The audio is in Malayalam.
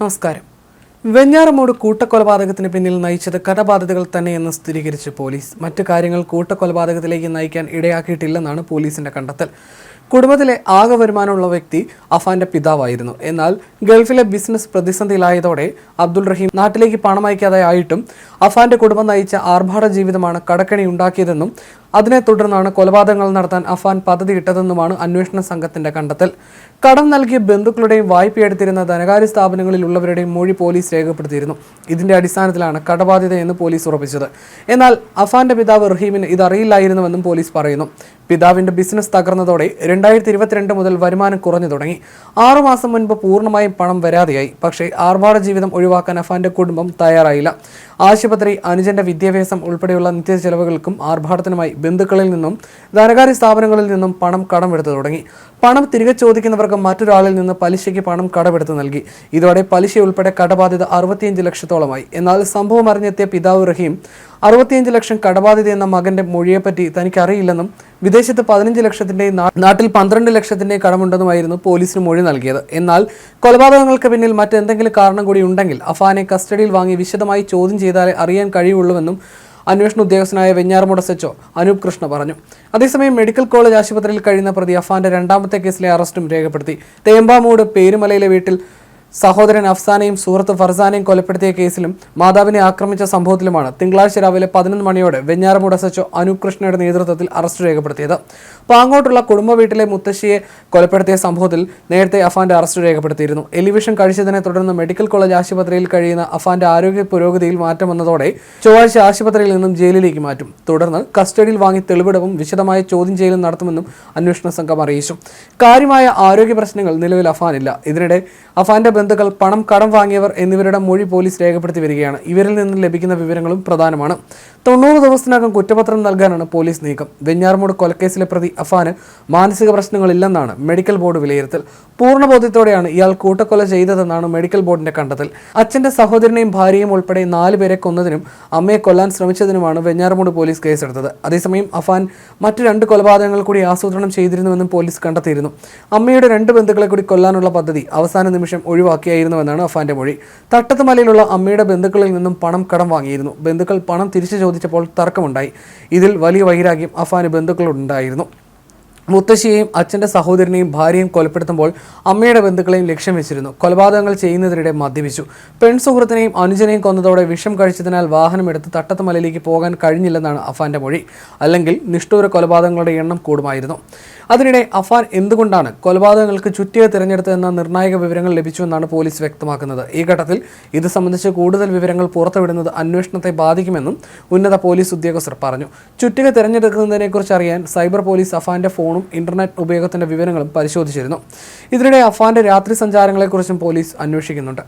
നമസ്കാരം. വെഞ്ഞാറമൂട് കൂട്ടക്കൊലപാതകത്തിന് പിന്നിൽ നയിച്ചത് കടബാധിതകൾ തന്നെയെന്ന് സ്ഥിരീകരിച്ച് പോലീസ്. മറ്റു കാര്യങ്ങൾ കൂട്ടക്കൊലപാതകത്തിലേക്ക് നയിക്കാൻ ഇടയാക്കിയിട്ടില്ലെന്നാണ് പോലീസിന്റെ കണ്ടെത്തൽ. കുടുംബത്തിലെ ആകെ വരുമാനമുള്ള വ്യക്തി അഫാന്റെ പിതാവായിരുന്നു. എന്നാൽ ഗൾഫിലെ ബിസിനസ് പ്രതിസന്ധിയിലായതോടെ അബ്ദുൾ റഹീം നാട്ടിലേക്ക് പണം അയക്കാതെ ആയിട്ടും അഫാന്റെ കുടുംബം നയിച്ച ആർഭാട ജീവിതമാണ് കടക്കണി ഉണ്ടാക്കിയതെന്നും അതിനെ തുടർന്നാണ് കൊലപാതകങ്ങൾ നടത്താൻ അഫാൻ പദ്ധതിയിട്ടതെന്നുമാണ് അന്വേഷണ സംഘത്തിന്റെ കണ്ടെത്തൽ. കടം നൽകിയ ബന്ധുക്കളുടെയും വായ്പയെടുത്തിരുന്ന ധനകാര്യ സ്ഥാപനങ്ങളിലുള്ളവരുടെയും മൊഴി പോലീസ് രേഖപ്പെടുത്തിയിരുന്നു. ഇതിന്റെ അടിസ്ഥാനത്തിലാണ് കടബാധ്യതയെന്ന് പോലീസ് ഉറപ്പിച്ചത്. എന്നാൽ അഫാന്റെ പിതാവ് റഹീമിന് ഇതറിയില്ലായിരുന്നുവെന്നും പോലീസ് പറയുന്നു. പിതാവിന്റെ ബിസിനസ് തകർന്നതോടെ രണ്ടായിരത്തി ഇരുപത്തിരണ്ട് മുതൽ വരുമാനം കുറഞ്ഞു തുടങ്ങി. ആറുമാസം മുൻപ് പൂർണമായും പണം വരാതെയായി. പക്ഷേ ആർഭാട ജീവിതം ഒഴിവാക്കാൻ അഫാന്റെ കുടുംബം തയ്യാറായില്ല. ആശുപത്രി അനുജന്റെ വിദ്യാഭ്യാസം ഉൾപ്പെടെയുള്ള നിത്യ ചെലവുകൾക്കും ആർഭാടത്തിനുമായി ബന്ധുക്കളിൽ നിന്നും ധനകാര്യ സ്ഥാപനങ്ങളിൽ നിന്നും പണം കടമെടുത്തു തുടങ്ങി. പണം തിരികെ ചോദിക്കുന്നവർക്ക് മറ്റൊരാളിൽ നിന്ന് പലിശയ്ക്ക് പണം കടമെടുത്ത് നൽകി. ഇതോടെ പലിശ ഉൾപ്പെടെ കടബാധ്യത അറുപത്തിയഞ്ച് ലക്ഷത്തോളമായി. എന്നാൽ സംഭവം അറിഞ്ഞെത്തിയ പിതാവ് റഹീം അറുപത്തിയഞ്ച് ലക്ഷം കടബാധ്യത എന്ന മകന്റെ മൊഴിയെപ്പറ്റി തനിക്ക് അറിയില്ലെന്നും വിദേശത്ത് പതിനഞ്ച് ലക്ഷത്തിന്റെയും നാ- നാട്ടിൽ പന്ത്രണ്ട് ലക്ഷത്തിന്റെയും കടമുണ്ടെന്നുമായിരുന്നു പോലീസിന് മൊഴി നൽകിയത്. എന്നാൽ കൊലപാതകങ്ങൾക്ക് പിന്നിൽ മറ്റെന്തെങ്കിലും കാരണം കൂടി ഉണ്ടെങ്കിൽ അഫാനെ കസ്റ്റഡിയിൽ വാങ്ങി വിശദമായി ചോദ്യം ചെയ്താലേ അറിയാൻ കഴിയുള്ളൂവെന്നും അന്വേഷണ ഉദ്യോഗസ്ഥനായ വെഞ്ഞാറമുട സെച്ചോ അനൂപ് കൃഷ്ണ പറഞ്ഞു. അതേസമയം മെഡിക്കൽ കോളേജ് ആശുപത്രിയിൽ കഴിയുന്ന പ്രതി അഫാന്റെ രണ്ടാമത്തെ കേസിലെ അറസ്റ്റും രേഖപ്പെടുത്തി. തേമ്പാമൂട് പേരുമലയിലെ വീട്ടിൽ സഹോദരൻ അഫ്സാനെയും സുഹൃത്ത് ഫർസാനെയും കൊലപ്പെടുത്തിയ കേസിലും മാതാവിനെ ആക്രമിച്ച സംഭവത്തിലുമാണ് തിങ്കളാഴ്ച രാവിലെ പതിനൊന്ന് മണിയോടെ വെഞ്ഞാറമൂട് എസ്എച്ച്ഒ അനൂപ് അനുകൃഷ്ണയുടെ നേതൃത്വത്തിൽ അറസ്റ്റ് രേഖപ്പെടുത്തിയത്. പാങ്ങോട്ടുള്ള കുടുംബ വീട്ടിലെ മുത്തശ്ശിയെ കൊലപ്പെടുത്തിയ സംഭവത്തിൽ നേരത്തെ അഫാന്റെ അറസ്റ്റ് രേഖപ്പെടുത്തിയിരുന്നു. എലിവിഷൻ കഴിച്ചതിനെ തുടർന്ന് മെഡിക്കൽ കോളേജ് ആശുപത്രിയിൽ കഴിയുന്ന അഫാന്റെ ആരോഗ്യ പുരോഗതിയിൽ മാറ്റം വന്നതോടെ ചൊവ്വാഴ്ച ആശുപത്രിയിൽ നിന്നും ജയിലിലേക്ക് മാറ്റും. തുടർന്ന് കസ്റ്റഡിയിൽ വാങ്ങി തെളിവെടുപ്പും വിശദമായ ചോദ്യം ചെയ്യലും നടത്തുമെന്നും അന്വേഷണ സംഘം അറിയിച്ചു. കാര്യമായ ആരോഗ്യ പ്രശ്നങ്ങൾ നിലവിൽ അഫാനില്ല. ഇതിനിടെ അഫാന്റെ ബന്ധുക്കൾ പണം കടം വാങ്ങിയവർ എന്നിവരുടെ മൊഴി പോലീസ് രേഖപ്പെടുത്തി വരികയാണ്. ഇവരിൽ നിന്ന് ലഭിക്കുന്ന വിവരങ്ങളും പ്രധാനമാണ്. തൊണ്ണൂറ് ദിവസത്തിനകം കുറ്റപത്രം നൽകാനാണ് പോലീസ് നീക്കം. വെഞ്ഞാറമൂട് കൊലക്കേസിലെ പ്രതി അഫാന് മാനസിക പ്രശ്നങ്ങളില്ലെന്നാണ് മെഡിക്കൽ ബോർഡ് വിലയിരുത്തൽ. പൂർണബോധ്യത്തോടെയാണ് ഇയാൾ കൂട്ടക്കൊല ചെയ്തതെന്നാണ് മെഡിക്കൽ ബോർഡിന്റെ കണ്ടെത്തൽ. അച്ഛന്റെ സഹോദരനെയും ഭാര്യയും ഉൾപ്പെടെ നാലുപേരെ കൊന്നതിനും അമ്മയെ കൊല്ലാൻ ശ്രമിച്ചതിനുമാണ് വെഞ്ഞാറമൂട് പോലീസ് കേസെടുത്തത്. അതേസമയം അഫാൻ മറ്റു രണ്ട് കൊലപാതകങ്ങൾ കൂടി ആസൂത്രണം ചെയ്തിരുന്നുവെന്നും പോലീസ് കണ്ടെത്തിയിരുന്നു. അമ്മയുടെ രണ്ട് ബന്ധുക്കളെ കൂടി കൊല്ലാനുള്ള പദ്ധതി അവസാന നിമിഷം ഒഴിവാക്കിയായിരുന്നുവെന്നാണ് അഫാന്റെ മൊഴി. തട്ടത്തുമലയിലുള്ള അമ്മയുടെ ബന്ധുക്കളിൽ നിന്നും പണം കടം വാങ്ങിയിരുന്നു. ബന്ധുക്കൾ പണം തിരിച്ചു ചോദിച്ചപ്പോൾ തർക്കമുണ്ടായി. ഇതിൽ വലിയ വൈരാഗ്യം അഫാന് ബന്ധുക്കളുണ്ടായിരുന്നു. മുത്തശ്ശിയെയും അച്ഛന്റെ സഹോദരനെയും ഭാര്യയും കൊലപ്പെടുത്തുമ്പോൾ അമ്മയുടെ ബന്ധുക്കളെയും ലക്ഷ്യം വെച്ചിരുന്നു. കൊലപാതകങ്ങൾ ചെയ്യുന്നതിനിടെ മദ്യപിച്ചു. പെൺസുഹൃത്തിനെയും അനുജനെയും കൊന്നതോടെ വിഷം കഴിച്ചതിനാൽ വാഹനമെടുത്ത് തട്ടത്തുമലയിലേക്ക് പോകാൻ കഴിഞ്ഞില്ലെന്നാണ് അഫാന്റെ മൊഴി. അല്ലെങ്കിൽ നിഷ്ഠൂര കൊലപാതകങ്ങളുടെ എണ്ണം കൂടുമായിരുന്നു. അതിനിടെ അഫാൻ എന്തുകൊണ്ടാണ് കൊലപാതകങ്ങൾക്ക് ചുറ്റിക തിരഞ്ഞെടുത്തതെന്ന നിർണായക വിവരങ്ങൾ ലഭിച്ചുവെന്നാണ് പോലീസ് വ്യക്തമാക്കുന്നത്. ഈ ഘട്ടത്തിൽ ഇത് സംബന്ധിച്ച് കൂടുതൽ വിവരങ്ങൾ പുറത്തുവിടുന്നത് അന്വേഷണത്തെ ബാധിക്കുമെന്നും ഉന്നത പോലീസ് ഉദ്യോഗസ്ഥർ പറഞ്ഞു. ചുറ്റിക തിരഞ്ഞെടുക്കുന്നതിനെക്കുറിച്ച് അറിയാൻ സൈബർ പോലീസ് അഫാന്റെ ഫോണും ഇന്റർനെറ്റ് ഉപയോഗത്തിന്റെ വിവരങ്ങളും പരിശോധിച്ചിരുന്നു. ഇതിനിടെ അഫാന്റെ രാത്രി സഞ്ചാരങ്ങളെക്കുറിച്ചും പോലീസ് അന്വേഷിക്കുന്നുണ്ട്.